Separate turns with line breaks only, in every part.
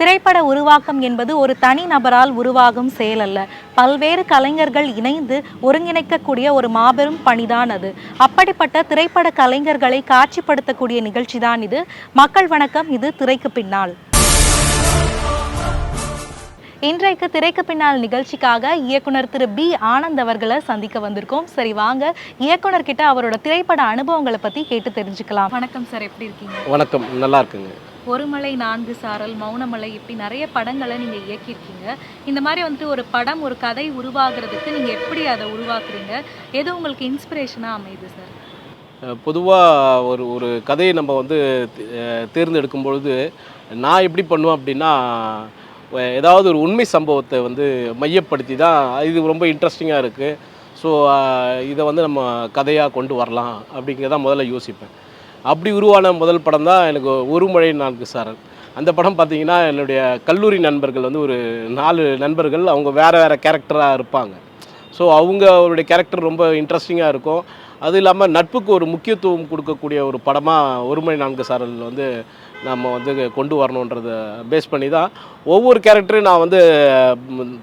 திரைப்பட உருவாக்கம் என்பது ஒரு தனி நபரால் உருவாகும் செயல் அல்ல. பல்வேறு கலைஞர்கள் இணைந்து ஒருங்கிணைக்கக்கூடிய ஒரு மாபெரும் பணிதான் அது. அப்படிப்பட்ட திரைப்பட கலைஞர்களை காட்சிப்படுத்தக்கூடிய நிகழ்ச்சி தான் இது. மக்கள் வணக்கம் இது திரைக்கு பின்னால். இன்றைக்கு திரைக்கு பின்னால் நிகழ்ச்சிக்காக இயக்குனர் திரு பி. ஆனந்த் அவர்களை சந்திக்க வந்திருக்கோம். சரி வாங்க. இயக்குனர் கிட்ட அவரோட திரைப்பட அனுபவங்களை பத்தி கேட்டு தெரிஞ்சுக்கலாம். வணக்கம் சார் எப்படி இருக்கீங்க?
வணக்கம் நல்லா இருக்குங்க.
ஒருமலை நான்கு சாரல் மௌனமலை இப்படி நிறைய படங்களை நீங்கள் இயக்கியிருக்கீங்க. இந்த மாதிரி வந்துட்டு ஒரு படம் ஒரு கதை உருவாகிறதுக்கு நீங்கள் எப்படி அதை உருவாக்குறீங்க? எது உங்களுக்கு இன்ஸ்பிரேஷனாக அமையுது சார்
பொதுவாக ஒரு ஒரு கதையை நம்ம வந்து தேர்ந்தெடுக்கும் பொழுது நான் எப்படி பண்ணுவேன் அப்படின்னா ஏதாவது ஒரு உண்மை சம்பவத்தை வந்து மையப்படுத்தி தான் இது ரொம்ப இன்ட்ரெஸ்டிங்காக இருக்குது ஸோ இதை வந்து நம்ம கதையாக கொண்டு வரலாம் அப்படிங்கிறத முதல்ல யோசிப்பேன். அப்படி உருவான முதல் படம் தான் எனக்கு ஒரு மழை நான்கு சாரல். அந்த படம் பார்த்தீங்கன்னா என்னுடைய கல்லூரி நண்பர்கள் வந்து ஒரு நாலு நண்பர்கள் அவங்க வேறு வேறு கேரக்டராக இருப்பாங்க. ஸோ அவங்க அவருடைய கேரக்டர் ரொம்ப இன்ட்ரெஸ்டிங்காக இருக்கும். அது இல்லாமல் நட்புக்கு ஒரு முக்கியத்துவம் கொடுக்கக்கூடிய ஒரு படமாக ஒரு மணி நான்கு சாரல் வந்து நம்ம வந்து கொண்டு வரணுன்றதை பேஸ் பண்ணி தான் ஒவ்வொரு கேரக்டரையும் நான் வந்து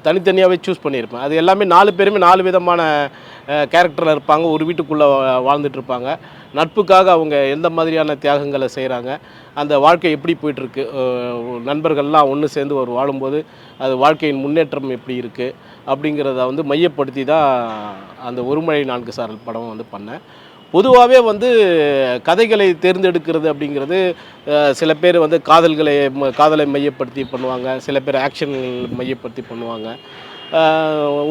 தனித்தனியாகவே சூஸ் பண்ணியிருப்பேன். அது எல்லாமே நாலு பேருமே நாலு விதமான கேரக்டரில் இருப்பாங்க ஒரு வீட்டுக்குள்ளே வாழ்ந்துட்டு இருப்பாங்க நட்புக்காக அவங்க எந்த மாதிரியான தியாகங்களை செய்கிறாங்க அந்த வாழ்க்கை எப்படி போயிட்டுருக்கு நண்பர்கள்லாம் ஒன்று சேர்ந்து ஒரு வாழும்போது அது வாழ்க்கையின் முன்னேற்றம் எப்படி இருக்குது அப்படிங்கிறத வந்து மையப்படுத்தி தான் அந்த ஒருமழை நான்கு சாரல் படம் வந்து பண்ணேன். பொதுவாகவே வந்து கதைகளை தேர்ந்தெடுக்கிறது அப்படிங்கிறது சில பேர் வந்து காதல்களை ம- காதலை மையப்படுத்தி பண்ணுவாங்க சில பேர் ஆக்ஷன் மையப்படுத்தி பண்ணுவாங்க.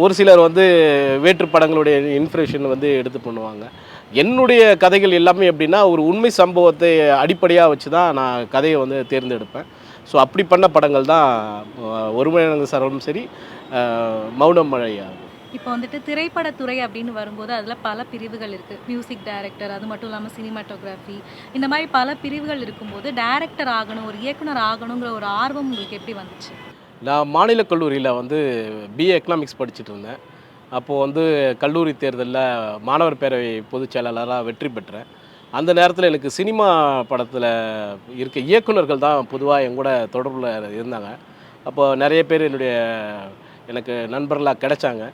ஒரு சிலர் வந்து வேற்று படங்களுடைய இன்ஃப்ரேஷன் வந்து எடுத்து பண்ணுவாங்க. என்னுடைய கதைகள் எல்லாமே எப்படின்னா ஒரு உண்மை சம்பவத்தை அடிப்படையாக வச்சு தான் நான் கதையை வந்து தேர்ந்தெடுப்பேன். ஸோ அப்படி பண்ண படங்கள் தான் ஒருமையான ஒருமழை சரி அஹ், மௌனம் மழையா
இப்போ வந்துட்டு திரைப்படத்துறை அப்படின்னு வரும்போது அதில் பல பிரிவுகள் இருக்குது மியூசிக் டைரக்டர் அது மட்டும் இல்லாமல் சினிமாட்டோகிராஃபி இந்த மாதிரி பல பிரிவுகள் இருக்கும்போது டைரக்டர் ஆகணும் ஒரு இயக்குனர் ஆகணுங்கிற ஒரு ஆர்வம் உங்களுக்கு எப்படி வந்துச்சு?
நான் மாநில கல்லூரியில் வந்து பிஏ எக்கனாமிக்ஸ் படிச்சுட்டு இருந்தேன். அப்போது வந்து கல்லூரி தேர்தலில் மாணவர் பேரவை பொதுச் செயலாளராக வெற்றி பெற்றேன். அந்த நேரத்தில் எனக்கு சினிமா படத்தில் இருக்க இயக்குனர்கள் தான் பொதுவாக என் கூட தொடர்பில் இருந்தாங்க. அப்போ நிறைய பேர் என்னுடைய எனக்கு நண்பர்களாக கிடைச்சாங்க.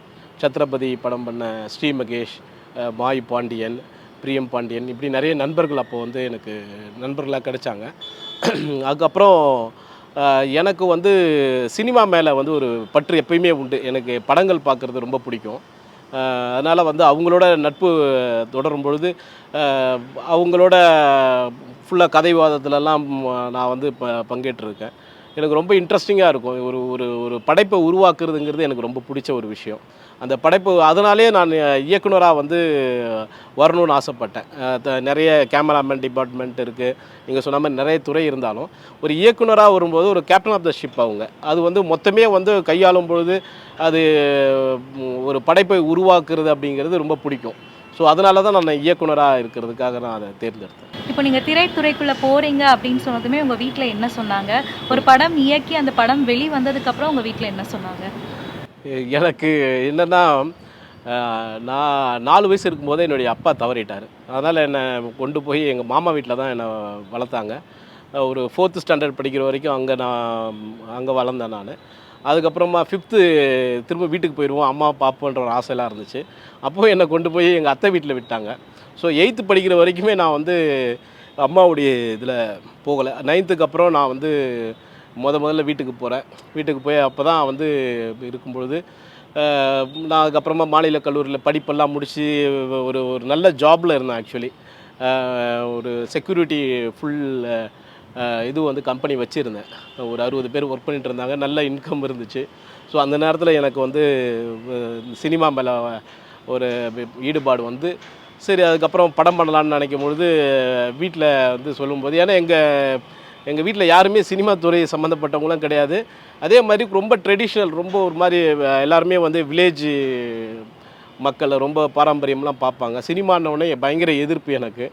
சத்ரபதி படம் பண்ண ஸ்ரீ மகேஷ் மாய் பாண்டியன் பிரியம் பாண்டியன் இப்படி நிறைய நண்பர்கள் அப்போ வந்து எனக்கு நண்பர்களாக கிடைச்சாங்க. அதுக்கப்புறம் எனக்கு வந்து சினிமா மேலே வந்து ஒரு பற்று எப்பயுமே உண்டு. எனக்கு படங்கள் பார்க்குறது ரொம்ப பிடிக்கும். அதனால் வந்து அவங்களோட நட்பு தொடரும் பொழுது அவங்களோட ஃபுல்லாக கதைவாதத்துலலாம் நான் வந்து ப பங்கேற்றிருக்கேன். எனக்கு ரொம்ப இன்ட்ரெஸ்டிங்காக இருக்கும். ஒரு ஒரு ஒரு படைப்பை உருவாக்குறதுங்கிறது எனக்கு ரொம்ப பிடிச்ச ஒரு விஷயம். அந்த படைப்பு அதனாலே நான் இயக்குனராக வந்து வரணும்னு ஆசைப்பட்டேன். த- நிறைய கேமராமேன் டிபார்ட்மெண்ட் இருக்குது நீங்கள் சொன்ன மாதிரி நிறைய துறை இருந்தாலும் ஒரு இயக்குனராக வரும்போது ஒரு கேப்டன் ஆஃப் த ஷிப் அவங்க. அது வந்து மொத்தமே வந்து கையாளும் பொழுது அது ஒரு படைப்பை உருவாக்குறது அப்படிங்கிறது ரொம்ப பிடிக்கும். ஸோ அதனால தான் நான் இயக்குனராக இருக்கிறதுக்காக நான் அதை தேர்ந்தெடுத்தேன்.
இப்போ நீங்கள் திரைத்துறைக்குள்ளே போகிறீங்க அப்படின்னு சொன்னதுமே உங்கள் வீட்டில் என்ன சொன்னாங்க? ஒரு படம் இயக்கி அந்த படம் வெளி வந்ததுக்கப்புறம் உங்கள் வீட்டில் என்ன சொன்னாங்க?
எனக்கு என்னென்னா நான் நாலு வயசு இருக்கும்போதே என்னுடைய அப்பா தவறிட்டார். அதனால் என்னை கொண்டு போய் எங்கள் மாமா வீட்டில் தான் என்னை வளர்த்தாங்க. ஒரு ஃபோர்த்து ஸ்டாண்டர்ட் படிக்கிற வரைக்கும் அங்கே நான் அங்கே வளர்ந்தேன் நான். அதுக்கப்புறமா ஃபிஃப்த்து திரும்ப வீட்டுக்கு போயிடுவோம் அம்மா பாப்போன்ற ஒரு ஆசையெல்லாம் இருந்துச்சு. அப்போது என்னை கொண்டு போய் எங்கள் அத்தை வீட்டில் விட்டாங்க. ஸோ எயித்து படிக்கிற வரைக்குமே நான் வந்து அம்மாவுடைய இதில் போகலை. நைன்த்துக்கு அப்புறம் நான் வந்து முத முதல்ல வீட்டுக்கு போகிறேன் வீட்டுக்கு போய் அப்போ தான் வந்து இருக்கும்பொழுது நான் அதுக்கப்புறமா மாநில கல்லூரியில் படிப்பெல்லாம் முடித்து ஒரு ஒரு நல்ல ஜாபில் இருந்தேன் ஆக்சுவலி ஒரு செக்யூரிட்டி ஃபுல் இது வந்து கம்பெனி வச்சுருந்தேன். ஒரு அறுபது பேர் ஒர்க் பண்ணிட்டு இருந்தாங்க. நல்ல இன்கம் இருந்துச்சு. ஸோ அந்த நேரத்தில் எனக்கு வந்து சினிமா மேலே ஒரு ஈடுபாடு வந்து சரி அதுக்கப்புறம் படம் பண்ணலான்னு நினைக்கும் பொழுது வீட்டில் வந்து சொல்லும்போது ஏன்னா எங்கள் எங்கள் வீட்டில் யாருமே சினிமா துறை சம்மந்தப்பட்டவங்களாம் கிடையாது. அதே மாதிரி ரொம்ப ட்ரெடிஷ்னல் ரொம்ப ஒரு மாதிரி எல்லாருமே வந்து வில்லேஜ் மக்களை ரொம்ப பாரம்பரியம்லாம் பார்ப்பாங்க. சினிமான்னொடனே பயங்கர எதிர்ப்பு எனக்கு.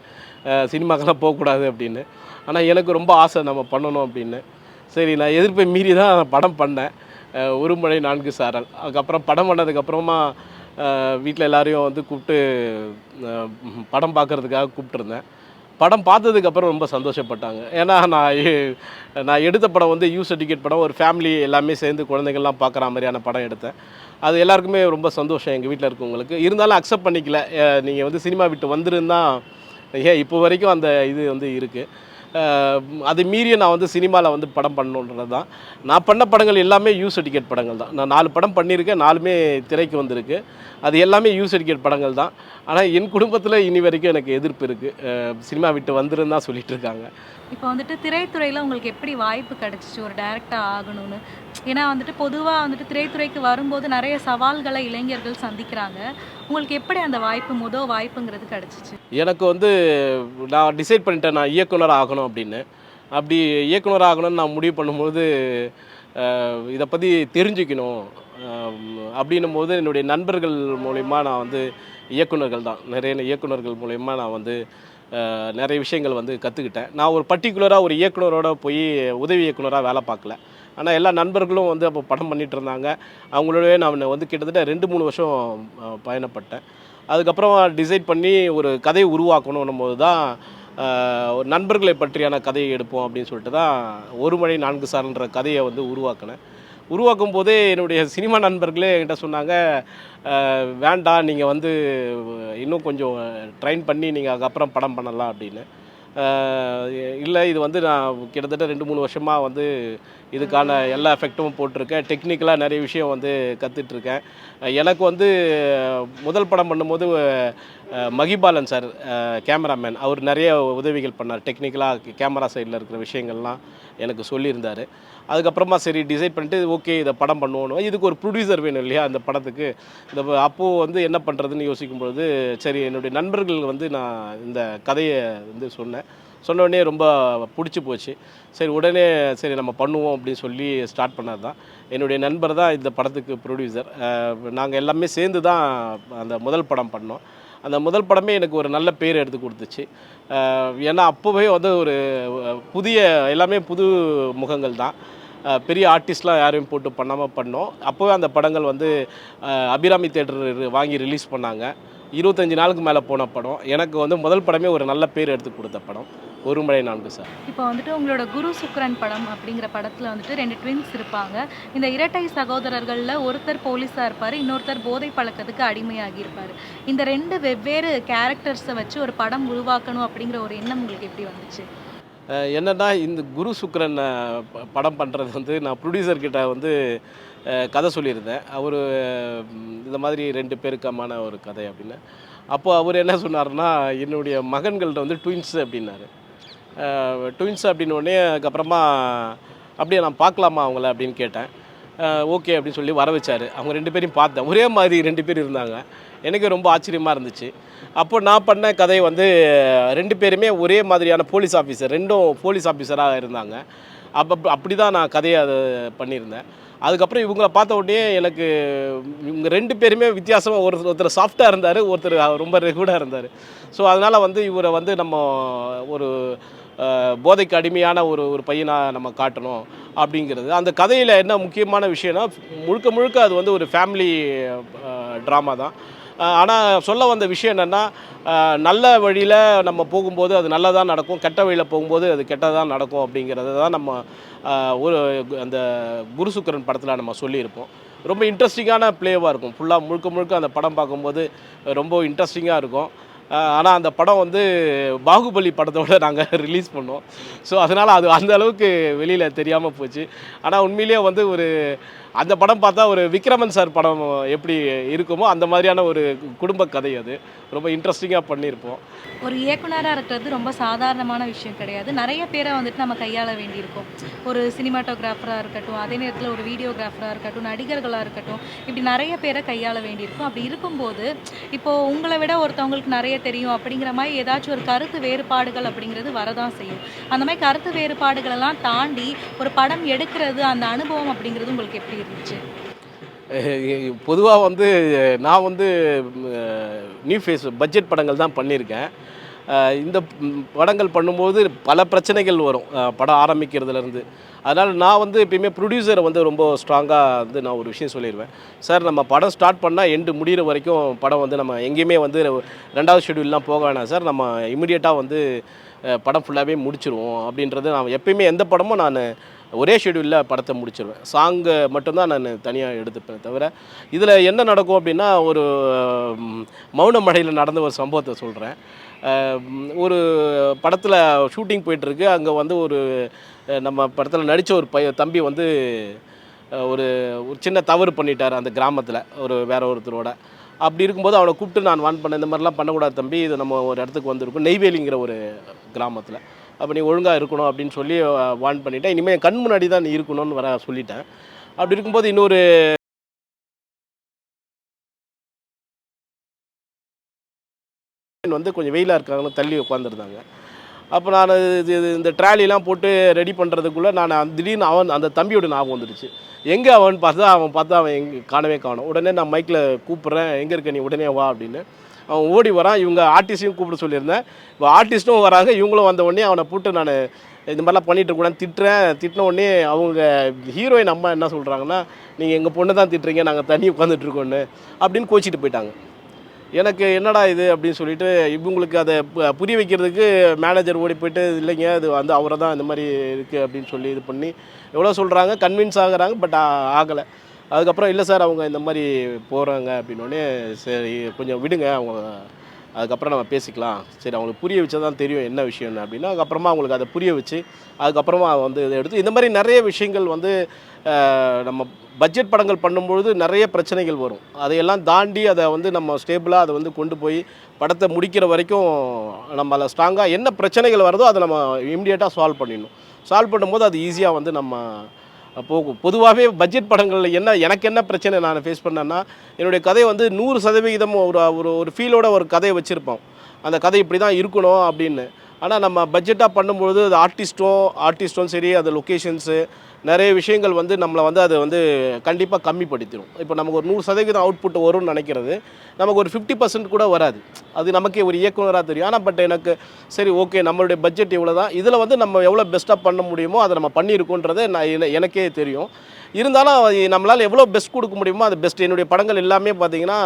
சினிமாக்கெல்லாம் போகக்கூடாது அப்படின்னு. ஆனால் எனக்கு ரொம்ப ஆசை நம்ம பண்ணணும் அப்படின்னு. சரி நான் எதிர்ப்பை மீறி தான் படம் பண்ணேன். ஒருமுறை ஒரு மழை நான்கு சாரல். அதுக்கப்புறம் படம் பண்ணதுக்கப்புறமா வீட்டில் எல்லாரையும் வந்து கூப்பிட்டு படம் பார்க்குறதுக்காக கூப்பிட்டுருந்தேன். படம் பார்த்ததுக்கப்புறம் ரொம்ப சந்தோஷப்பட்டாங்க. ஏன்னா நான் நான் எடுத்த படம் வந்து யூ சர்டிஃபிகேட் படம். ஒரு ஃபேமிலி எல்லாமே சேர்ந்து குழந்தைங்கள்லாம் பார்க்குற மாதிரியான படம் எடுத்தேன். அது எல்லாருக்குமே ரொம்ப சந்தோஷம் எங்கள் வீட்டில் இருக்கவங்களுக்கு. இருந்தாலும் அக்செப்ட் பண்ணிக்கல. நீங்கள் வந்து சினிமா விட்டு வந்துருந்தா ஏன் இப்போ வரைக்கும் அந்த இது வந்து இருக்குது அது மீறிய நான் வந்து சினிமாவில் வந்து படம் பண்ணணுன்றது தான். நான் பண்ண படங்கள் எல்லாமே யூ சர்டிஃபிகேட் படங்கள் தான். நான் நாலு படம் பண்ணியிருக்கேன் நாலுமே திரைக்கு வந்திருக்கு. அது எல்லாமே யூ சர்டிஃபிகேட் படங்கள் தான். ஆனால் என் குடும்பத்தில் இனி வரைக்கும் எனக்கு எதிர்ப்பு இருக்குது சினிமா விட்டு வந்துருன்னு தான் சொல்லிட்டு இருக்காங்க.
இப்போ வந்துட்டு திரைத்துறையில் உங்களுக்கு எப்படி வாய்ப்பு கிடைச்சிச்சு? ஒரு டைரக்டர் ஆகணும்னு. ஏன்னா வந்துட்டு பொதுவாக வந்துட்டு திரைத்துறைக்கு வரும்போது நிறைய சவால்களை இளைஞர்கள் சந்திக்கிறாங்க. உங்களுக்கு எப்படி அந்த வாய்ப்பு முதல் வாய்ப்புங்கிறது கிடைச்சிச்சு?
எனக்கு வந்து நான் டிசைட் பண்ணிட்டேன் நான் இயக்குனர் ஆகணும் அப்படின்னு. அப்படி இயக்குனர் ஆகணும்னு நான் முடிவு பண்ணும்போது இதை பற்றி தெரிஞ்சுக்கணும். அப்படின்னும் போது என்னுடைய நண்பர்கள் மூலிமா நான் வந்து இயக்குனர்கள் தான். நிறைய இயக்குனர்கள் மூலிமா நான் வந்து நிறைய விஷயங்கள் வந்து கற்றுக்கிட்டேன் நான் ஒரு பர்டிகுலராக ஒரு இயக்குனரோட போய் உதவி இயக்குனராக வேலை பார்க்கல. ஆனால் எல்லா நண்பர்களும் வந்து அப்போ படம் பண்ணிட்டு இருந்தாங்க. அவங்களோடவே நான் வந்து கிட்டத்தட்ட ரெண்டு மூணு வருஷம் பயணப்பட்டேன். அதுக்கப்புறம் டிசைட் பண்ணி ஒரு கதையை உருவாக்கணும் போது தான் நண்பர்களை பற்றியான கதையை எடுப்போம் அப்படின்னு சொல்லிட்டு தான் ஒரு மணி நான்கு சார்ன்ற கதையை வந்து உருவாக்கினேன். உருவாக்கும் போதே என்னுடைய சினிமா நண்பர்களே என்கிட்ட சொன்னாங்க வேண்டாம் நீங்கள் வந்து இன்னும் கொஞ்சம் ட்ரைன் பண்ணி நீங்கள் அதுக்கப்புறம் படம் பண்ணலாம் அப்படின்னு. இல்லை இது வந்து நான் கிட்டத்தட்ட ரெண்டு மூணு வருஷமாக வந்து இதுக்கான எல்லா எஃபெக்ட்டும் போட்டிருக்கேன். டெக்னிக்கலாக நிறைய விஷயம் வந்து கற்றுட்ருக்கேன் எனக்கு வந்து முதல் படம் பண்ணும்போது மகிபாலன் சார் கேமராமேன். அவர் நிறைய உதவிகள் பண்ணார். டெக்னிக்கலாக கேமரா சைடில் இருக்கிற விஷயங்கள்லாம். எனக்கு சொல்லியிருந்தார். அதுக்கப்புறமா சரி டிசைட் பண்ணிட்டு ஓகே இதை படம் பண்ணுவோம் இதுக்கு ஒரு ப்ரொடியூசர் வேணும் இல்லையா அந்த படத்துக்கு. இந்த அப்போது வந்து என்ன பண்ணுறதுன்னு யோசிக்கும் பொழுது சரி என்னுடைய நண்பர்கள் வந்து நான் இந்த கதையை வந்து சொன்னேன். சொன்னோடனே ரொம்ப பிடிச்சி போச்சு. சரி உடனே சரி நம்ம பண்ணுவோம் அப்படின்னு சொல்லி ஸ்டார்ட் பண்ணது தான். என்னுடைய நண்பர் தான் இந்த படத்துக்கு ப்ரொடியூசர் நாங்கள் எல்லாமே சேர்ந்து தான் அந்த முதல் படம் பண்ணோம். அந்த முதல் படமே எனக்கு ஒரு நல்ல பேர் எடுத்து கொடுத்துச்சு. ஏன்னா அப்போவே வந்து ஒரு புதிய எல்லாமே புது முகங்கள் தான். பெரிய ஆர்டிஸ்ட்லாம் யாரையும் போட்டு பண்ணாமல் பண்ணோம். அப்போவே அந்த படங்கள் வந்து அபிராமி தேட்டர் வாங்கி ரிலீஸ் பண்ணாங்க. இருபத்தஞ்சி நாளுக்கு மேலே போன படம். எனக்கு வந்து முதல் படமே ஒரு நல்ல பேர் எடுத்து கொடுத்த படம். ஒரு மழை நான்கு சார்.
இப்போ வந்துட்டு உங்களோட குரு சுக்ரன் படம் அப்படிங்கிற படத்தில் வந்துட்டு ரெண்டு ட்வின்ஸ் இருப்பாங்க. இந்த இரட்டை சகோதரர்களில் ஒருத்தர் போலீஸாக இருப்பார் இன்னொருத்தர் போதை பழக்கத்துக்கு அடிமையாகி இருப்பார். இந்த ரெண்டு வெவ்வேறு கேரக்டர்ஸை வச்சு ஒரு படம் உருவாக்கணும் அப்படிங்கிற ஒரு எண்ணம் உங்களுக்கு எப்படி வந்துச்சு?
என்னன்னா இந்த குரு ப- படம் பண்ணுறது வந்து நான் ப்ரொடியூசர் கிட்ட வந்து கதை சொல்லியிருந்தேன். அவர் இந்த மாதிரி ரெண்டு பேருக்கமான ஒரு கதை அப்படின்னு. அப்போ அவர் என்ன சொன்னார்னா என்னுடைய மகன்கள்ட்ட வந்து ட்வின்ஸ் அப்படின்னாரு. ட்வின்ஸ் அப்படின்னு உடனே அதுக்கப்புறமா அப்படியே நான் பார்க்கலாமா அவங்கள? அப்படின்னு கேட்டேன். ஓகே அப்படின்னு சொல்லி வர வச்சார். அவங்க ரெண்டு பேரையும் பார்த்தேன். ஒரே மாதிரி ரெண்டு பேர் இருந்தாங்க. எனக்கு ரொம்ப ஆச்சரியமாக இருந்துச்சு. அப்போ நான் பண்ண கதை வந்து ரெண்டு பேருமே ஒரே மாதிரியான போலீஸ் ஆஃபீஸர் ரெண்டும் போலீஸ் ஆஃபீஸராக இருந்தாங்க. அப்போ அப்படி தான் நான் கதையை அது பண்ணியிருந்தேன். அதுக்கப்புறம் இவங்களை பார்த்த உடனே எனக்கு இவங்க ரெண்டு பேருமே வித்தியாசமாக ஒரு ஒருத்தர் சாஃப்டாக இருந்தார் ஒருத்தர் ரொம்ப ரெகுடாக இருந்தார். ஸோ அதனால் வந்து இவரை வந்து நம்ம ஒரு போதைக்கு அடிமையான ஒரு ஒரு பையனாக நம்ம காட்டணும் அப்படிங்கிறது. அந்த கதையில் என்ன முக்கியமான விஷயம்னா முழுக்க முழுக்க அது வந்து ஒரு ஃபேமிலி ட்ராமா தான். ஆனால் சொல்ல வந்த விஷயம் என்னென்னா நல்ல வழியில் நம்ம போகும்போது அது நல்லதாக நடக்கும் கெட்ட வழியில் போகும்போது அது கெட்டதாக நடக்கும் அப்படிங்கிறத தான் நம்ம ஒரு அந்த குருசுக்கரன் படத்தில் நம்ம சொல்லியிருப்போம். ரொம்ப இன்ட்ரெஸ்டிங்கான ப்ளேவாக இருக்கும். ஃபுல்லாக முழுக்க முழுக்க அந்த படம் பார்க்கும்போது ரொம்ப இன்ட்ரெஸ்டிங்காக இருக்கும். ஆனால் அந்த படம் வந்து பாகுபலி படத்தோட நாங்கள் ரிலீஸ் பண்ணோம். ஸோ அதனால் அது அந்த அளவுக்கு வெளியில் தெரியாமல் போச்சு. ஆனால் உண்மையிலேயே வந்து ஒரு அந்த படம் பார்த்தா ஒரு விக்ரமன் சார் படம் எப்படி இருக்குமோ அந்த மாதிரியான ஒரு குடும்ப கதை அது. ரொம்ப இன்ட்ரெஸ்டிங்காக பண்ணியிருப்போம்.
ஒரு இயக்குனராக இருக்கிறது ரொம்ப சாதாரணமான விஷயம் கிடையாது. நிறைய பேரை வந்துட்டு நம்ம கையாள வேண்டியிருக்கும். ஒரு சினிமாட்டோகிராஃபராக இருக்கட்டும் அதே நேரத்தில் ஒரு வீடியோகிராஃபராக இருக்கட்டும் நடிகர்களாக இருக்கட்டும் இப்படி நிறைய பேரை கையாள வேண்டியிருக்கும். அப்படி இருக்கும்போது இப்போ உங்களை விட ஒருத்தவங்களுக்கு நிறைய தெரியும் அப்படிங்கிற மாதிரி ஏதாச்சும் ஒரு கருத்து வேறுபாடுகள் அப்படிங்கிறது வரதான் செய்யும். அந்த மாதிரி கருத்து வேறுபாடுகளெல்லாம் தாண்டி ஒரு படம் எடுக்கிறது அந்த அனுபவம் அப்படிங்கிறது உங்களுக்கு எப்படி இருந்துச்சு
பொதுவாக வந்து நான் வந்து நியூ ஃபேஸ் பட்ஜெட் படங்கள் தான் பண்ணியிருக்கேன். இந்த படங்கள் பண்ணும்போது பல பிரச்சனைகள் வரும். படம் ஆரம்பிக்கிறதுலேருந்து. அதனால் நான் வந்து எப்பயுமே ப்ரொடியூசரை வந்து ரொம்ப ஸ்ட்ராங்காக வந்து நான் ஒரு விஷயம் சொல்லிடுவேன் சார் நம்ம படம் ஸ்டார்ட் பண்ணால் எண்டு முடிகிற வரைக்கும் படம் வந்து நம்ம எங்கேயுமே வந்து ரெண்டாவது ஷெடியூல்லாம் போக வேணாம். சார் நம்ம இமிடியேட்டாக வந்து படம் ஃபுல்லாகவே முடிச்சிருவோம். அப்படின்றது நான் எப்பயுமே எந்த படமும் நான் ஒரே ஷெடியூலில் படத்தை முடிச்சிருவேன். சாங்கு மட்டும்தான் நான் தனியாக எடுத்துப்பேன் தவிர இதில் என்ன நடக்கும் அப்படின்னா ஒரு மௌன மழையில் நடந்த ஒரு சம்பவத்தை சொல்கிறேன் ஒரு படத்தில் ஷூட்டிங் போயிட்டுருக்கு. அங்கே வந்து ஒரு நம்ம படத்தில் நடித்த ஒரு பைய தம்பி வந்து ஒரு ஒரு சின்ன தவறு பண்ணிட்டார் அந்த கிராமத்தில் ஒரு வேற ஒருத்தரோட. அப்படி இருக்கும்போது அவனை கூப்பிட்டு நான் வான் பண்ண இந்த மாதிரிலாம் பண்ணக்கூடாது தம்பி. இது நம்ம ஒரு இடத்துக்கு வந்திருக்கோம். நெய்வேலிங்கிற ஒரு கிராமத்தில். அப்போ நீ ஒழுங்காக இருக்கணும் அப்படின்னு சொல்லி வான் பண்ணிட்டேன். இனிமேல் என் கண் முன்னாடி தான் நீ இருக்கணும்னு வர சொல்லிட்டேன். அப்படி இருக்கும்போது இன்னொரு வந்து கொஞ்சம் வெயிலாக இருக்காங்கன்னு தள்ளி உட்காந்துருந்தாங்க அப்போ நான் இது இது இந்த ட்ராலிலாம் போட்டு ரெடி பண்ணுறதுக்குள்ளே நான் திடீர்னு அவன் அந்த தம்பியோட ஞாபகம் வந்துடுச்சு எங்கே அவன் பார்த்தா அவன் பார்த்தா அவன் எங்கே காணவே காணும். உடனே நான் மைக்கில் கூப்பிட்றேன். எங்கே இருக்க நீ? உடனே வா அப்படின்னு. அவன் ஓடி வரான் இவங்க ஆர்டிஸ்டையும் கூப்பிட சொல்லியிருந்தேன். இப்போ ஆர்டிஸ்ட்டும் வராங்க இவங்களும் வந்த உடனே அவனை போட்டு நான் இந்த மாதிரிலாம் பண்ணிட்டு இருக்கக்கூடாது திட்டுறேன். திட்டின உடனே அவங்க ஹீரோயின் அம்மா என்ன சொல்கிறாங்கன்னா நீங்கள் எங்கள் பொண்ணு தான் திட்டுறீங்க நாங்கள் தண்ணி உட்காந்துட்ருக்கோன்னு அப்படின்னு கோச்சிட்டு போயிட்டாங்க. எனக்கு என்னடா இது அப்படின்னு சொல்லிட்டு இவங்களுக்கு அதை பு- புரிய வைக்கிறதுக்கு மேனேஜர் ஓடி போயிட்டு இல்லைங்க அது வந்து அவரை தான் இந்த மாதிரி இருக்குது அப்படின்னு சொல்லி இது பண்ணி எவ்வளோ சொல்கிறாங்க கன்வின்ஸ் ஆகுறாங்க பட் ஆகலை. அதுக்கப்புறம் இல்லை சார் அவங்க இந்த மாதிரி போகிறாங்க அப்படின்னோடனே சரி கொஞ்சம் விடுங்க அவங்க அதுக்கப்புறம் நம்ம பேசிக்கலாம். சரி அவங்களுக்கு புரிய வச்சா தான் தெரியும் என்ன விஷயம்னு அப்படின்னா அதுக்கப்புறமா அவங்களுக்கு அதை புரிய வச்சு அதுக்கப்புறமா வந்து இதை எடுத்து இந்த மாதிரி நிறைய விஷயங்கள் வந்து நம்ம பட்ஜெட் படங்கள் பண்ணும்பொழுது நிறைய பிரச்சனைகள் வரும். அதையெல்லாம் தாண்டி அதை வந்து நம்ம ஸ்டேபிளாக அதை வந்து கொண்டு போய் படத்தை முடிக்கிற வரைக்கும் நம்ம அதில் ஸ்ட்ராங்காக என்ன பிரச்சனைகள் வருதோ அதை நம்ம இம்மிடியேட்டாக சால்வ் பண்ணிடணும். சால்வ் பண்ணும்போது அது ஈஸியாக வந்து நம்ம போகும் பொதுவாகவே பட்ஜெட் படங்களில் என்ன எனக்கு என்ன பிரச்சனை நான் ஃபேஸ் பண்ணேன்னா என்னுடைய கதை வந்து நூறு சதவிகிதம் ஒரு ஒரு ஒரு ஃபீலோட ஒரு கதையை வச்சுருப்போம். அந்த கதை இப்படி தான் இருக்கணும் அப்படின்னு. ஆனால் நம்ம பட்ஜெட்டாக பண்ணும்பொழுது அது ஆர்டிஸ்ட்டும் ஆர்டிஸ்ட்டும் சரி அது லொக்கேஷன்ஸு நிறைய விஷயங்கள் வந்து நம்மளை வந்து அது வந்து கண்டிப்பாக கம்மிப்படுத்திடும் இப்போ நமக்கு ஒரு நூறு சதவீதம் அவுட்புட் வரும்னு நினைக்கிறது நமக்கு ஒரு ஃபிஃப்டி பர்சன்ட் கூட வராது. அது நமக்கே ஒரு இயக்குநராக தெரியும். ஆனால் பட் எனக்கு சரி ஓகே நம்மளுடைய பட்ஜெட் இவ்வளோ தான் இதில் வந்து நம்ம எவ்வளோ பெஸ்ட்டாக பண்ண முடியுமோ அதை நம்ம பண்ணியிருக்கோன்றதை நான் எனக்கே தெரியும். இருந்தாலும் நம்மளால் எவ்வளோ பெஸ்ட் கொடுக்க முடியுமோ அது பெஸ்ட் என்னுடைய படங்கள் எல்லாமே பார்த்தீங்கன்னா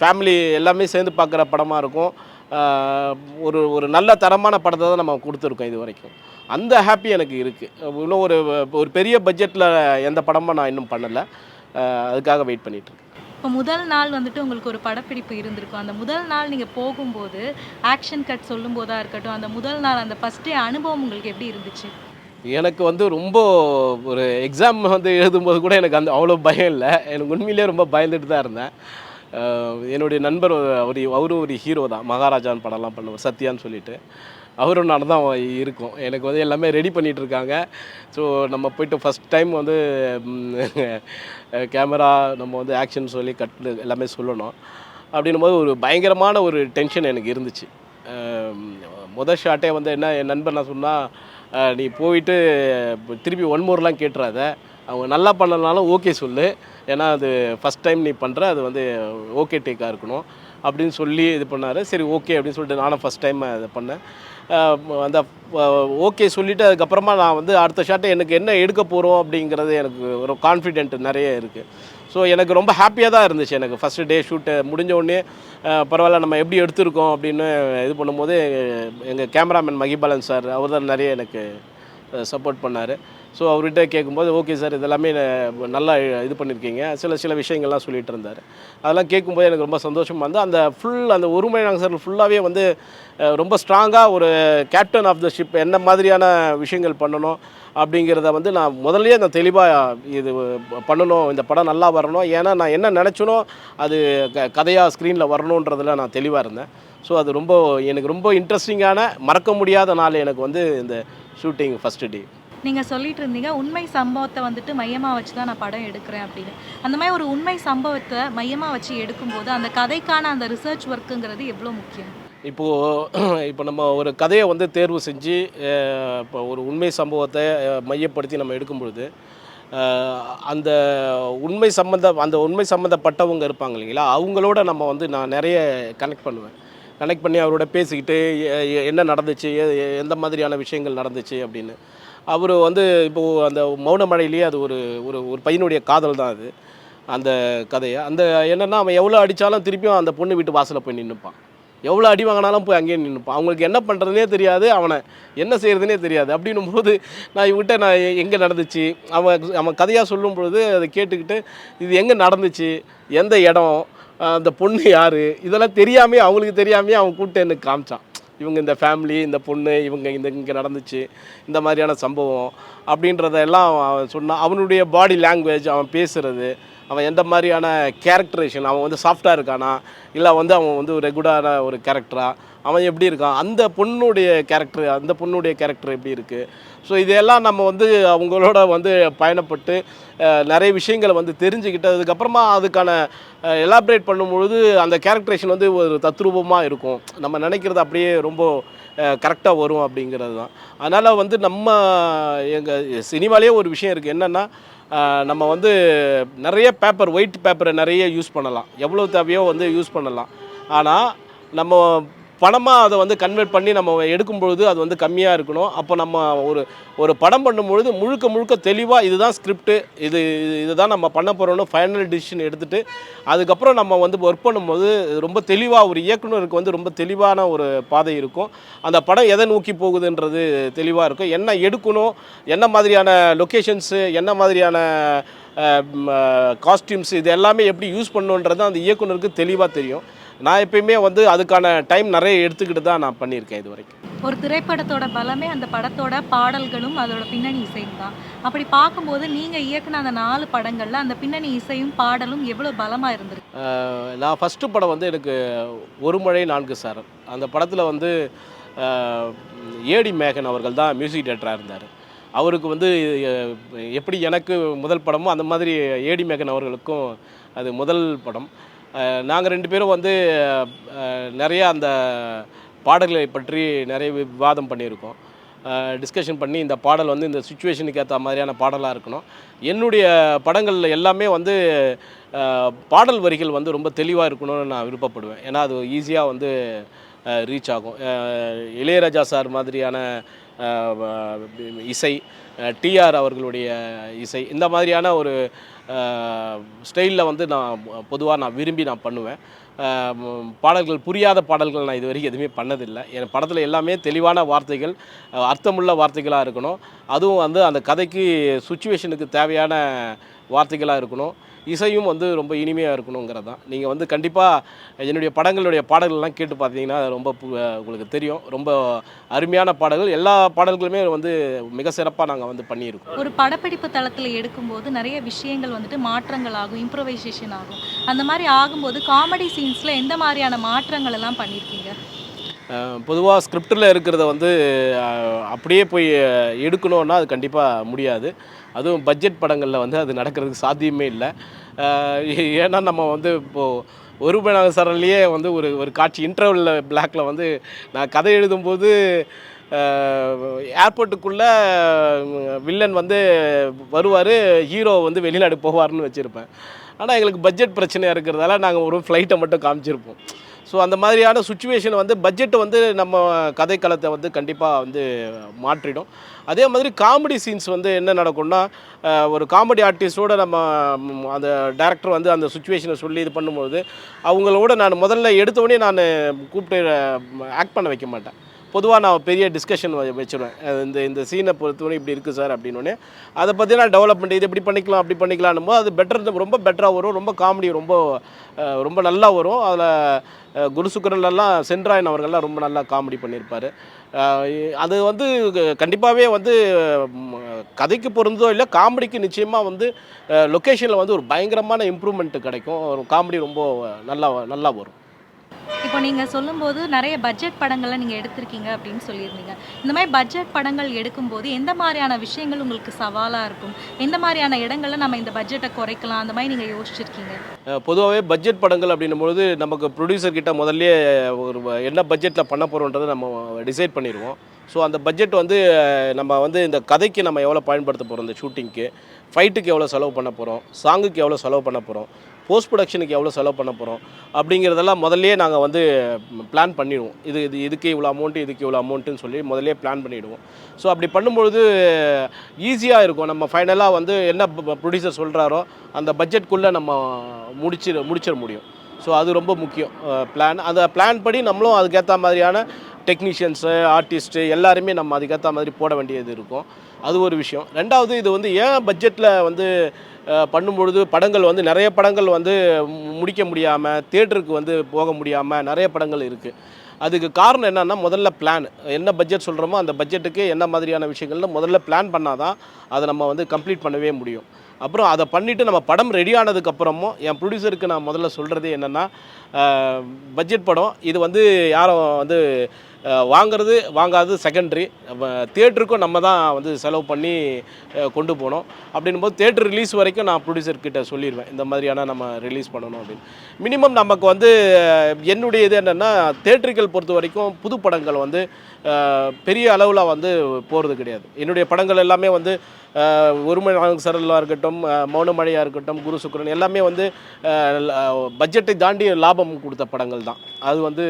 ஃபேமிலி எல்லாமே சேர்ந்து பார்க்குற படமாக இருக்கும். ஒரு ஒரு நல்ல தரமான படத்தை தான் நம்ம கொடுத்துருக்கோம் இது வரைக்கும். அந்த ஹாப்பி எனக்கு இருக்குது இன்னும் ஒரு ஒரு பெரிய பட்ஜெட்டில் எந்த படமும் நான் இன்னும் பண்ணலை. அதுக்காக வெயிட் பண்ணிகிட்ருக்கேன்
இப்போ முதல் நாள் வந்துட்டு உங்களுக்கு ஒரு படப்பிடிப்பு இருந்திருக்கும். அந்த முதல் நாள் நீங்கள் போகும்போது ஆக்ஷன் கட் சொல்லும் போதா இருக்கட்டும் அந்த முதல் நாள் அந்த ஃபஸ்ட் டே அனுபவம் உங்களுக்கு எப்படி இருந்துச்சு?
எனக்கு வந்து ரொம்ப ஒரு எக்ஸாம் வந்து எழுதும்போது கூட எனக்கு அந்த அவ்வளோ பயம் இல்லை. எனக்கு உண்மையிலேயே ரொம்ப பயந்துட்டு தான் இருந்தேன். என்னுடைய நண்பர் அவர் அவரும் ஒரு ஹீரோ தான். மகாராஜான் படம்லாம் பண்ணுவார் சத்யான்னு சொல்லிட்டு. அவரும் நான் தான் இருக்கும். எனக்கு வந்து எல்லாமே ரெடி பண்ணிகிட்டு இருக்காங்க. ஸோ நம்ம போயிட்டு ஃபஸ்ட் டைம் வந்து கேமரா நம்ம வந்து ஆக்ஷன் சொல்லி கட் எல்லாமே சொல்லணும். அப்படின்னும் போது ஒரு பயங்கரமான ஒரு டென்ஷன் எனக்கு இருந்துச்சு. முதல் ஷாட்டே வந்து என்ன என் நண்பர் நான் சொன்னால் நீ போயிட்டு திருப்பி ஒன் மோர்லாம் கேட்டுறாத. அவங்க நல்லா பண்ணலனாலும் ஓகே சொல்லு. ஏன்னா அது ஃபஸ்ட் டைம் நீ பண்ணுற அது வந்து ஓகே டேக்காக இருக்கணும். அப்படின்னு சொல்லி இது பண்ணார். சரி ஓகே அப்படின்னு சொல்லிட்டு நானும் ஃபஸ்ட் டைம் அதை பண்ணேன். அந்த ஓகே சொல்லிவிட்டு அதுக்கப்புறமா நான் வந்து அடுத்த ஷாட்டை எனக்கு என்ன எடுக்க போகிறோம் அப்படிங்கிறது எனக்கு ஒரு கான்ஃபிடென்ட் நிறைய இருக்குது ஸோ எனக்கு ரொம்ப ஹாப்பியாக தான் இருந்துச்சு எனக்கு. ஃபஸ்ட்டு டே ஷூட்டு முடிஞ்ச உடனே பரவாயில்ல நம்ம எப்படி எடுத்திருக்கோம் அப்படின்னு இது பண்ணும்போது எங்கள் கேமராமேன் மகிபாலன் சார் அவர் தான் நிறைய எனக்கு சப்போர்ட் பண்ணார். ஸோ அவர்கிட்ட கேட்கும்போது ஓகே சார் இதெல்லாமே நல்லா இது பண்ணியிருக்கீங்க சில சில விஷயங்கள்லாம் சொல்லிட்டு இருந்தார். அதெல்லாம் கேட்கும்போது எனக்கு ரொம்ப சந்தோஷமாக இருந்து அந்த ஃபுல் அந்த ஒரு மணி நாங்கள் சார் ஃபுல்லாகவே வந்து ரொம்ப ஸ்ட்ராங்காக ஒரு கேப்டன் ஆஃப் த ஷிப் என்ன மாதிரியான விஷயங்கள் பண்ணணும் அப்படிங்கிறத வந்து நான் முதல்லயே நான் தெளிவாக இது பண்ணணும். இந்த படம் நல்லா வரணும். ஏன்னா நான் என்ன நினச்சனோ அது க கதையாக ஸ்க்ரீனில் வரணுன்றதில் நான் தெளிவாக இருந்தேன். ஸோ அது ரொம்ப எனக்கு ரொம்ப இன்ட்ரெஸ்டிங்கான மறக்க முடியாத நாள் எனக்கு வந்து இந்த ஷூட்டிங் ஃபஸ்ட்டு டே
நீங்கள் சொல்லிட்டு இருந்தீங்க உண்மை சம்பவத்தை வந்துட்டு மையமாக வச்சு தான் நான் படம் எடுக்கிறேன் அப்படின்னு. அந்த மாதிரி ஒரு உண்மை சம்பவத்தை மையமாக வச்சு எடுக்கும்போது அந்த கதைக்கான அந்த ரிசர்ச் ஒர்க்குங்கிறது எவ்வளோ முக்கியம்?
இப்போது இப்போ நம்ம ஒரு கதையை வந்து தேர்வு செஞ்சு இப்போ ஒரு உண்மை சம்பவத்தை மையப்படுத்தி நம்ம எடுக்கும் பொழுது அந்த உண்மை சம்மந்த அந்த உண்மை சம்மந்தப்பட்டவங்க இருப்பாங்க இல்லைங்களா? அவங்களோட நம்ம வந்து நான் நிறைய கனெக்ட் பண்ணுவேன். கனெக்ட் பண்ணி அவரோட பேசிக்கிட்டு என்ன நடந்துச்சு எந்த மாதிரியான விஷயங்கள் நடந்துச்சு அப்படின்னு. அவர் வந்து இப்போது அந்த மௌனமழையிலேயே அது ஒரு ஒரு ஒரு பையனுடைய காதல் தான் அது. அந்த கதையை. அந்த என்னென்னா அவன் எவ்வளோ அடித்தாலும் திருப்பியும் அந்த பொண்ணு வீட்டு வாசலில் போய் நின்றுப்பான் எவ்வளோ அடி வாங்கினாலும் போய் அங்கேயே நின்றுப்பான் அவங்களுக்கு என்ன பண்ணுறதுனே தெரியாது அவனை என்ன செய்கிறதுனே தெரியாது. அப்படின்னும் போது நான் இவன்கிட்ட நான் எங்கே நடந்துச்சு? அவன் அவன் கதையாக சொல்லும் பொழுது அதை கேட்டுக்கிட்டு இது எங்கே நடந்துச்சு? எந்த இடம்? அந்த பொண்ணு யார்? இதெல்லாம் தெரியாமே அவங்களுக்கு தெரியாமே அவன் கூப்பிட்டு எனக்கு காமிச்சான். இவங்க இந்த ஃபேமிலி இந்த பொண்ணு இவங்க இந்த இங்கே நடந்துச்சு இந்த மாதிரியான சம்பவம் அப்படின்றதெல்லாம் அவன் சொன்னான் அவனுடைய பாடி லாங்குவேஜ் அவன் பேசுகிறது அவன் எந்த மாதிரியான கேரக்டரேஷன் அவன் வந்து சாஃப்டாக இருக்கானா? இல்லை வந்து அவன் வந்து ரெகுலரான ஒரு கேரக்டரா அவன் எப்படி இருக்கான்? அந்த பொண்ணுடைய கேரக்டர் அந்த பொண்ணுடைய கேரக்டர் எப்படி இருக்குது ஸோ இதையெல்லாம் நம்ம வந்து அவங்களோட வந்து பயணப்பட்டு நிறைய விஷயங்களை வந்து தெரிஞ்சுக்கிட்டதுக்கப்புறமா அதுக்கான எலாபரேட் பண்ணும்பொழுது அந்த கேரக்டரேஷன் வந்து ஒரு தத்ரூபமாக இருக்கும். நம்ம நினைக்கிறது அப்படியே ரொம்ப கரெக்டாக வரும் அப்படிங்கிறது தான் அதனால் வந்து நம்ம எங்கள் சினிமாலேயே ஒரு விஷயம் இருக்குது என்னென்னா நம்ம வந்து நிறைய பேப்பர் ஒயிட் பேப்பரை நிறைய யூஸ் பண்ணலாம். எவ்வளோ தேவையோ வந்து யூஸ் பண்ணலாம். ஆனால் நம்ம பணமாக அதை வந்து கன்வெர்ட் பண்ணி நம்ம எடுக்கும் பொழுது அது வந்து கம்மியாக இருக்கணும். அப்போ நம்ம ஒரு ஒரு படம் பண்ணும்பொழுது முழுக்க முழுக்க தெளிவாக இதுதான் ஸ்கிரிப்ட் இது இது- இதுதான் நம்ம பண்ண போகிறோம்னு ஃபைனல் டிசிஷன் எடுத்துகிட்டு அதுக்கப்புறம் நம்ம வந்து ஒர்க் பண்ணும்போது ரொம்ப தெளிவாக ஒரு இயக்குனருக்கு வந்து ரொம்ப தெளிவான ஒரு பாதை இருக்கும். அந்த படம் எதை நோக்கி போகுதுன்றது தெளிவாக இருக்கும். என்ன எடுக்கணும் என்ன மாதிரியான லொக்கேஷன்ஸு என்ன மாதிரியான காஸ்டியூம்ஸ் இது எல்லாமே எப்படி யூஸ் பண்ணணுன்றது அந்த இயக்குனருக்கு தெளிவாக தெரியும். நான் எப்பயுமே வந்து அதுக்கான டைம் நிறைய எடுத்துக்கிட்டு தான் நான் பண்ணியிருக்கேன் இது வரைக்கும்
ஒரு திரைப்படத்தோட பலமே அந்த படத்தோட பாடல்களும் அதோட பின்னணி இசையும் தான். அப்படி பார்க்கும்போது நீங்க இயக்குன அந்த நாலு படங்கள்ல அந்த பின்னணி இசையும் பாடலும் எவ்வளவு பலமா இருந்திருக்கு?
நான் ஃபஸ்ட்டு படம் வந்து எனக்கு ஒரு மழை நான்கு சாரல். அந்த படத்தில் வந்து ஏடி மேகன் அவர்கள் தான் மியூசிக் டைரக்டராக இருந்தார். அவருக்கு வந்து எப்படி எனக்கு முதல் படமோ அந்த மாதிரி ஏடி மேகன் அவர்களுக்கும் அது முதல் படம். நாங்கள் ரெண்டு பேரும் வந்து நிறையா நிறைய அந்த பாடல்களை பற்றி நிறைய விவாதம் பண்ணியிருக்கோம். டிஸ்கஷன் பண்ணி இந்த பாடல் வந்து இந்த சுச்சுவேஷனுக்கு ஏற்ற மாதிரியான பாடலாக இருக்கணும். என்னுடைய படங்களில் எல்லாமே வந்து பாடல் வரிகள் வந்து ரொம்ப தெளிவாக இருக்கணும்னு நான் விருப்பப்படுவேன். ஏன்னா அது ஈஸியாக வந்து ரீச் ஆகும். இளையராஜா சார் மாதிரியான இசை டிஆர் அவர்களுடைய இசை இந்த மாதிரியான ஒரு ஸ்டைலில் வந்து நான் பொதுவாக நான் விரும்பி நான் பண்ணுவேன். பாடல்கள் புரியாத பாடல்கள் நான் இது வரைக்கும் எதுவுமே பண்ணதில்லை. என் படத்தில் எல்லாமே தெளிவான வார்த்தைகள் அர்த்தமுள்ள வார்த்தைகளாக இருக்கணும். அதுவும் வந்து அந்த கதைக்கு சுச்சுவேஷனுக்கு தேவையான வார்த்தைகளாக இருக்கணும். இசையும் வந்து ரொம்ப இனிமையாக இருக்கணுங்கிறது தான் நீங்கள் வந்து கண்டிப்பாக என்னுடைய படங்களுடைய பாடல்கள்லாம் கேட்டு பார்த்தீங்கன்னா ரொம்ப உங்களுக்கு தெரியும். ரொம்ப அருமையான பாடல்கள். எல்லா பாடல்களுமே வந்து மிக சிறப்பாக நாங்கள் வந்து பண்ணியிருக்கோம்.
ஒரு படப்பிடிப்பு தளத்துல எடுக்கும்போது நிறைய விஷயங்கள் வந்துட்டு மாற்றங்கள் ஆகும் இம்ப்ரோவைசேஷன் ஆகும். அந்த மாதிரி ஆகும்போது காமெடி சீன்ஸ்ல எந்த மாதிரியான மாற்றங்கள் எல்லாம் பண்ணியிருக்கீங்க
பொதுவாக ஸ்கிரிப்டில் இருக்கிறத வந்து அப்படியே போய் அஹ், எடுக்கணும்னா அது கண்டிப்பாக முடியாது. அதுவும் பட்ஜெட் படங்களில் வந்து அது நடக்கிறதுக்கு சாத்தியமே இல்லை. ஏன்னா நம்ம வந்து இப்போது ஒரு மணி சரல்லையே வந்து ஒரு ஒரு காட்சி இன்டர்வலில் பிளாக்ல வந்து நான் கதை எழுதும்போது ஏர்போர்ட்டுக்குள்ளே வில்லன் வந்து வருவார் ஹீரோ வந்து வெளிநாடு போவார்னு வச்சுருப்பேன். ஆனால் எங்களுக்கு பட்ஜெட் பிரச்சனையாக இருக்கிறதால நாங்கள் ஒரு ஃப்ளைட்டை மட்டும் காமிச்சிருப்போம். ஸோ அந்த மாதிரியான சுச்சுவேஷன் வந்து பட்ஜெட் வந்து நம்ம கதைக்களத்தை வந்து கண்டிப்பாக வந்து மாற்றிடும். அதே மாதிரி காமெடி சீன்ஸ் வந்து என்ன நடக்கும்னா ஒரு காமெடி ஆர்டிஸ்டோட நம்ம அந்த டேரக்டர் வந்து அந்த சுச்சுவேஷனை சொல்லி இது பண்ணும்போது அவங்களோட நான் முதல்ல எடுத்தோடனே நான் கூப்பிட்டு ஆக்ட் பண்ண வைக்க மாட்டேன். பொதுவாக நான் பெரிய டிஸ்கஷன் வச்சுருவேன். இந்த இந்த சீனை பொறுத்தவரை இப்படி இருக்குது சார் அப்படின்னோடனே அதை பற்றினா டெவலப்மெண்ட் இது இப்படி பண்ணிக்கலாம் அப்படி பண்ணிக்கலாம்னும் போது அது பெட்டர் ரொம்ப பெட்டராக வரும். ரொம்ப காமெடி ரொம்ப ரொம்ப நல்லா வரும். அதில் குருசுக்கரன்லாம் சென்ட்ராயன் அவர்கள்லாம் ரொம்ப நல்லா காமெடி பண்ணியிருப்பார் அது வந்து கண்டிப்பாகவே வந்து கதைக்கு பொருந்தோ இல்லை காமெடிக்கு நிச்சயமாக வந்து லொக்கேஷனில் வந்து ஒரு பயங்கரமான இம்ப்ரூவ்மெண்ட் கிடைக்கும். காமெடி ரொம்ப நல்லா நல்லா வரும்.
இப்போ நீங்கள் சொல்லும்போது நிறைய பட்ஜெட் படங்களை நீங்கள் எடுத்திருக்கீங்க அப்படின்னு சொல்லியிருந்தீங்க. இந்த மாதிரி பட்ஜெட் படங்கள் எடுக்கும்போது எந்த மாதிரியான விஷயங்கள் உங்களுக்கு சவாலாக இருக்கும்? எந்த மாதிரியான இடங்கள்ல நம்ம இந்த பட்ஜெட்டை குறைக்கலாம்? அந்த மாதிரி நீங்கள் யோசிச்சிருக்கீங்க.
பொதுவாகவே பட்ஜெட் படங்கள் அப்படின்னும்பொழுது நமக்கு ப்ரொடியூசர் கிட்ட முதல்ல ஒரு என்ன பட்ஜெட்டில் பண்ண போகிறோன்றதை நம்ம டிசைட் பண்ணிடுவோம். ஸோ அந்த பட்ஜெட் வந்து நம்ம வந்து இந்த கதைக்கு நம்ம எவ்வளோ பயன்படுத்த போகிறோம் இந்த ஷூட்டிங்க்கு ஃபைட்டுக்கு எவ்வளோ செலவு பண்ண போகிறோம் சாங்குக்கு எவ்வளோ செலவு பண்ண போகிறோம் போஸ்ட் ப்ரொடக்ஷனுக்கு எவ்வளோ செலவு பண்ண போகிறோம் அப்படிங்கிறதெல்லாம் முதல்லே நாங்கள் வந்து பிளான் பண்ணிடுவோம். இது இது இதுக்கு இவ்வளோ அமௌண்ட்டு இதுக்கு இவ்வளோ அமௌண்ட்டுன்னு சொல்லி முதல்லே பிளான் பண்ணிவிடுவோம் ஸோ அப்படி பண்ணும்பொழுது ஈஸியாக இருக்கும். நம்ம ஃபைனலாக வந்து என்ன ப்ரொடியூசர் சொல்கிறாரோ அந்த பட்ஜெட்குள்ளே நம்ம முடிச்சிட முடிச்சிட முடியும். ஸோ அது ரொம்ப முக்கியம். பிளான் அந்த பிளான் படி நம்மளும் அதுக்கேற்ற மாதிரியான டெக்னீஷியன்ஸு ஆர்டிஸ்ட்டு எல்லாருமே நம்ம அதுக்கேற்ற மாதிரி போட வேண்டியது இருக்கும். அது ஒரு விஷயம். ரெண்டாவது இது வந்து ஏன் பட்ஜெட்டில் வந்து பண்ணும்பொழுது படங்கள் வந்து நிறைய படங்கள் வந்து முடிக்க முடியாமல் தேட்டருக்கு வந்து போக முடியாமல் நிறைய படங்கள் இருக்குது அதுக்கு காரணம் என்னன்னா முதல்ல பிளான் என்ன பட்ஜெட் சொல்கிறோமோ அந்த பட்ஜெட்டுக்கு என்ன மாதிரியான விஷயங்கள்னு முதல்ல பிளான் பண்ணால் தான் அதை நம்ம வந்து கம்ப்ளீட் பண்ணவே முடியும். அப்புறம் அதை பண்ணிவிட்டு நம்ம படம் ரெடி ஆனதுக்கப்புறமும் என் ப்ரொடியூசருக்கு நான் முதல்ல சொல்கிறது என்னென்னா பட்ஜெட் படம். இது வந்து யாரும் வந்து வாங்கிறது வாங்காதது செகண்டரி தேட்டருக்கும் நம்ம தான் வந்து செலவு பண்ணி கொண்டு போனோம் அப்படின்னும் போது தேட்டர் ரிலீஸ் வரைக்கும் நான் ப்ரொடியூசர்கிட்ட சொல்லிடுவேன் இந்த மாதிரியான நம்ம ரிலீஸ் பண்ணணும் அப்படின்னு. மினிமம் நமக்கு வந்து என்னுடைய இது என்னென்னா தேட்டர்கள் பொறுத்த வரைக்கும் புது படங்கள் வந்து பெரிய அளவில் வந்து போகிறது கிடையாது. என்னுடைய படங்கள் எல்லாமே வந்து ஒருமை சரலாக இருக்கட்டும் மௌனமழையாக இருக்கட்டும் குரு சுக்கரன் எல்லாமே வந்து பட்ஜெட்டை தாண்டி லாபம் கொடுத்த படங்கள் தான். அது வந்து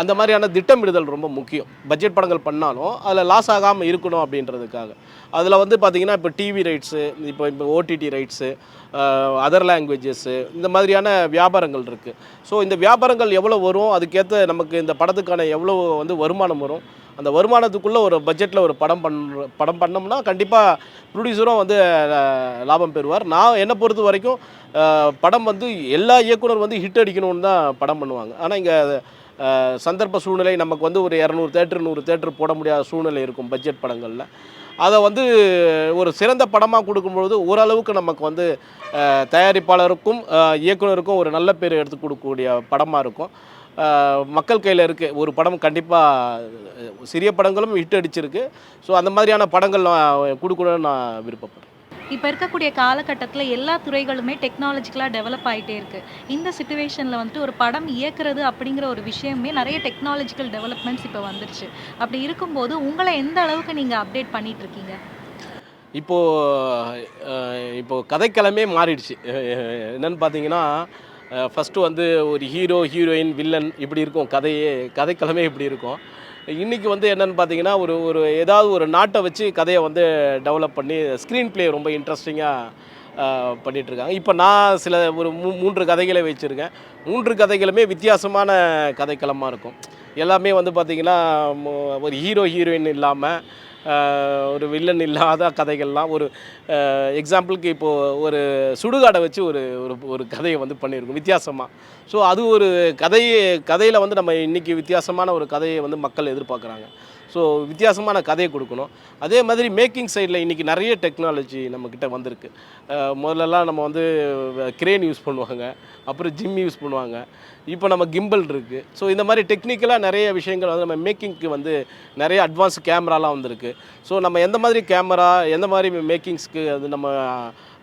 அந்த மாதிரியான திட்டமிடுதல் ரொம்ப முக்கியம். பட்ஜெட் படங்கள் பண்ணாலும் அதில் லாஸ் ஆகாமல் இருக்கணும் அப்படின்றதுக்காக. அதில் வந்து பார்த்திங்கன்னா இப்போ டிவி ரைட்ஸு இப்போ இப்போ ஓடிடி ரைட்ஸு அதர் லாங்குவேஜஸ்ஸு இந்த மாதிரியான வியாபாரங்கள் இருக்குது ஸோ இந்த வியாபாரங்கள் எவ்வளோ வரும்? அதுக்கேற்ற நமக்கு இந்த படத்துக்கான எவ்வளோ வந்து வருமானம் வரும்? அந்த வருமானத்துக்குள்ளே ஒரு பட்ஜெட்டில் ஒரு படம் பண்ண படம் பண்ணோம்னா கண்டிப்பாக ப்ரொடியூசரும் வந்து லாபம் பெறுவார். நான் என்னை பொறுத்த வரைக்கும் படம் வந்து எல்லா இயக்குனர் வந்து ஹிட் அடிக்கணும்னு தான் படம் பண்ணுவாங்க. ஆனால் இங்கே சந்தர்ப்ப சூழ்நிலை நமக்கு வந்து ஒரு இரநூறு தேட்டர் நூறு தேட்டர் போட முடியாத சூழ்நிலை இருக்கும் பட்ஜெட் படங்களில். அதை வந்து ஒரு சிறந்த படமாக கொடுக்கும்பொழுது ஓரளவுக்கு நமக்கு வந்து தயாரிப்பாளருக்கும் இயக்குனருக்கும் ஒரு நல்ல பேர் எடுத்து கொடுக்கக்கூடிய படமாக இருக்கும். மக்கள் கையில் இருக்குது ஒரு படம் கண்டிப்பாக சிறிய படங்களும் ஹிட் அடிச்சிருக்கு. ஸோ அந்த மாதிரியான படங்கள் நான் கொடுக்கணும்னு நான் விருப்பப்படுறேன்.
இப்போ இருக்கக்கூடிய காலகட்டத்தில் எல்லா துறைகளுமே டெக்னாலஜிக்கலாக டெவலப் ஆகிட்டே இருக்கு. இந்த சுச்சுவேஷனில் வந்துட்டு ஒரு படம் இயக்குறது அப்படிங்கிற ஒரு விஷயமே நிறைய டெக்னாலஜிக்கல் டெவலப்மெண்ட்ஸ் இப்போ வந்துருச்சு. அப்படி இருக்கும்போது உங்களை எந்த அளவுக்கு நீங்கள் அப்டேட் பண்ணிட்டு இருக்கீங்க?
இப்போது இப்போது கதைக்களமே மாறிடுச்சு. என்னன்னு பார்த்தீங்கன்னா ஃபஸ்ட்டு வந்து ஒரு ஹீரோ ஹீரோயின் வில்லன் இப்படி இருக்கும். கதையே கதைக்களமே இப்படி இருக்கும். இன்றைக்கி வந்து என்னென்னு பார்த்தீங்கன்னா ஒரு ஒரு ஏதாவது ஒரு நாட்டை வச்சு கதையை வந்து டெவலப் பண்ணி ஸ்க்ரீன் ப்ளே ரொம்ப இன்ட்ரெஸ்டிங்காக பண்ணிகிட்ருக்காங்க இப்போ நான் சில ஒரு மூ மூன்று கதைகளை வச்சுருக்கேன். மூன்று கதைகளுமே வித்தியாசமான கதைக்களமாக இருக்கும். எல்லாமே வந்து பார்த்திங்கன்னா ஒரு ஹீரோ ஹீரோயின் இல்லாமல் ஒரு வில்லன் இல்லாத கதைகள்லாம். ஒரு எக்ஸாம்பிளுக்கு இப்போது ஒரு சுடுகாடை வச்சு ஒரு ஒரு ஒரு கதையை வந்து பண்ணியிருக்கோம் வித்தியாசமாக ஸோ அது ஒரு கதையை கதையில் வந்து நம்ம இன்றைக்கி வித்தியாசமான ஒரு கதையை வந்து மக்கள் எதிர்பார்க்குறாங்க. ஸோ வித்தியாசமான கதையை கொடுக்கணும். அதே மாதிரி மேக்கிங் சைடில் இன்றைக்கி நிறைய டெக்னாலஜி நம்மக்கிட்ட வந்திருக்கு. முதல்லலாம் நம்ம வந்து கிரேன் யூஸ் பண்ணுவாங்க. அப்புறம் ஜிம் யூஸ் பண்ணுவாங்க. இப்போ நம்ம கிம்பிள் இருக்குது ஸோ இந்த மாதிரி டெக்னிக்கலாக நிறைய விஷயங்கள் வந்து நம்ம மேக்கிங்க்கு வந்து நிறைய அட்வான்ஸ் கேமராலாம் வந்திருக்கு. ஸோ நம்ம எந்த மாதிரி கேமரா எந்த மாதிரி மேக்கிங்ஸ்க்கு அது நம்ம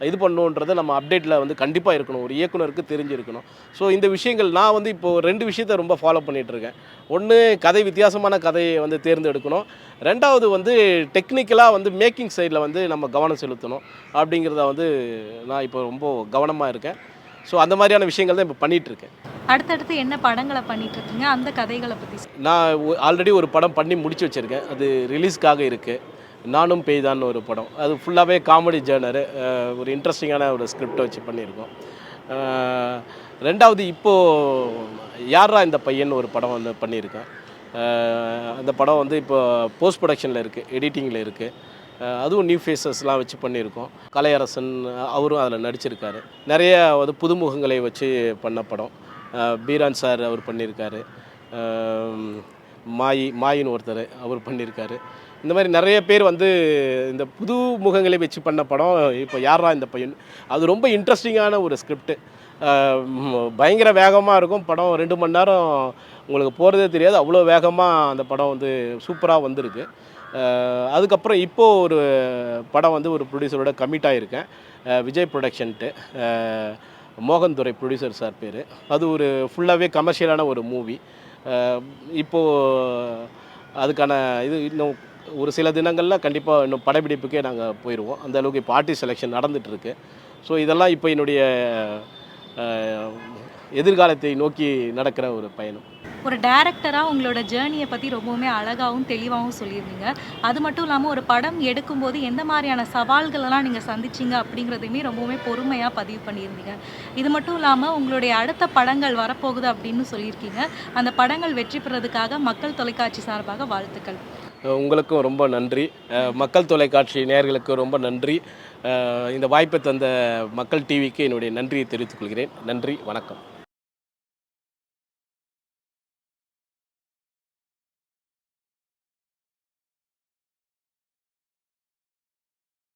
இது பண்ணணுன்றதை நம்ம அப்டேட்டில் வந்து கண்டிப்பாக இருக்கணும். ஒரு இயக்குனருக்கு தெரிஞ்சிருக்கணும். ஸோ இந்த விஷயங்கள் நான் வந்து இப்போது ரெண்டு விஷயத்த ரொம்ப ஃபாலோ பண்ணிகிட்ருக்கேன் ஒன்று கதை வித்தியாசமான கதையை வந்து தேர்ந்தெடுக்கணும். ரெண்டாவது வந்து டெக்னிக்கலாக வந்து மேக்கிங் சைடில் வந்து நம்ம கவனம் செலுத்தணும். அப்படிங்கிறத வந்து நான் இப்போ ரொம்ப கவனமாக இருக்கேன். ஸோ அந்த மாதிரியான விஷயங்கள் தான் இப்போ பண்ணிகிட்ருக்கேன்
அடுத்தடுத்து என்ன படங்களை பண்ணிட்டு இருக்கீங்க அந்த கதைகளை பற்றி
நான் ஆல்ரெடி ஒரு படம் பண்ணி முடிச்சு வச்சுருக்கேன். அது ரிலீஸ்க்காக இருக்குது நானும் பெய்தான்னு ஒரு படம். அது ஃபுல்லாகவே காமெடி ஜேர்னரு ஒரு இன்ட்ரெஸ்டிங்கான ஒரு ஸ்கிரிப்டை வச்சு பண்ணியிருக்கோம். ரெண்டாவது இப்போது யாரா இந்த பையன் ஒரு படம் வந்து பண்ணியிருக்கேன்? அந்த படம் வந்து இப்போ போஸ்ட் ப்ரொடக்ஷனில் இருக்குது எடிட்டிங்கில் இருக்குது அதுவும் நியூ ஃபேஸஸ்லாம் வச்சு பண்ணியிருக்கோம். கலையரசன் அவரும் அதில் நடிச்சிருக்காரு. நிறைய வந்து புதுமுகங்களை வச்சு பண்ண படம். பீரான் சார் அவர் பண்ணியிருக்காரு. மாயி மாயின்னு ஒருத்தர் அவர் பண்ணியிருக்காரு. இந்த மாதிரி நிறைய பேர் வந்து இந்த புது முகங்களை வச்சு பண்ண படம் இப்போ யாரா இந்த பையன்? அது ரொம்ப இன்ட்ரெஸ்டிங்கான ஒரு ஸ்கிரிப்ட் பயங்கர வேகமாக இருக்கும் படம். ரெண்டு மணி நேரம் உங்களுக்கு போகிறதே தெரியாது. அவ்வளோ வேகமாக அந்த படம் வந்து சூப்பராக வந்திருக்கு. அதுக்கப்புறம் இப்போது ஒரு படம் வந்து ஒரு ப்ரொடியூசரோட கமிட் ஆகியிருக்கேன் விஜய் ப்ரொடக்ஷன்ட்டு மோகன்துறை ப்ரொடியூசர் சார் பேர். அது ஒரு ஃபுல்லாகவே கமர்ஷியலான ஒரு மூவி இப்போது அதுக்கான இது இன்னும் ஒரு சில தினங்களில் கண்டிப்பாக இன்னும் படப்பிடிப்புக்கே நாங்கள் போயிடுவோம் அந்த அளவுக்கு இப்போ ஆர்டிஸ்ட் செலெக்ஷன் நடந்துகிட்ருக்கு ஸோ இதெல்லாம் இப்போ என்னுடைய எதிர்காலத்தை நோக்கி நடக்கிற ஒரு பயணம்.
ஒரு டேரக்டராக உங்களோட ஜேர்னியை பற்றி ரொம்பவுமே அழகாகவும் தெளிவாகவும் சொல்லியிருந்தீங்க. அது மட்டும் இல்லாமல் ஒரு படம் எடுக்கும்போது எந்த மாதிரியான சவால்களெல்லாம் நீங்கள் சந்திச்சிங்க அப்படிங்கிறதையுமே ரொம்பவுமே பொறுமையாக பதிவு பண்ணியிருந்தீங்க. இது மட்டும் இல்லாமல் உங்களுடைய அடுத்த படங்கள் வரப்போகுது அப்படின்னு சொல்லியிருக்கீங்க. அந்த படங்கள் வெற்றி பெறதுக்காக மக்கள் தொலைக்காட்சி சார்பாக வாழ்த்துக்கள்.
உங்களுக்கும் ரொம்ப நன்றி. மக்கள் தொலைக்காட்சி நேர்களுக்கும் ரொம்ப நன்றி. இந்த வாய்ப்பை தந்த மக்கள் டிவிக்கு என்னுடைய நன்றியை தெரிவித்துக் கொள்கிறேன். நன்றி வணக்கம்.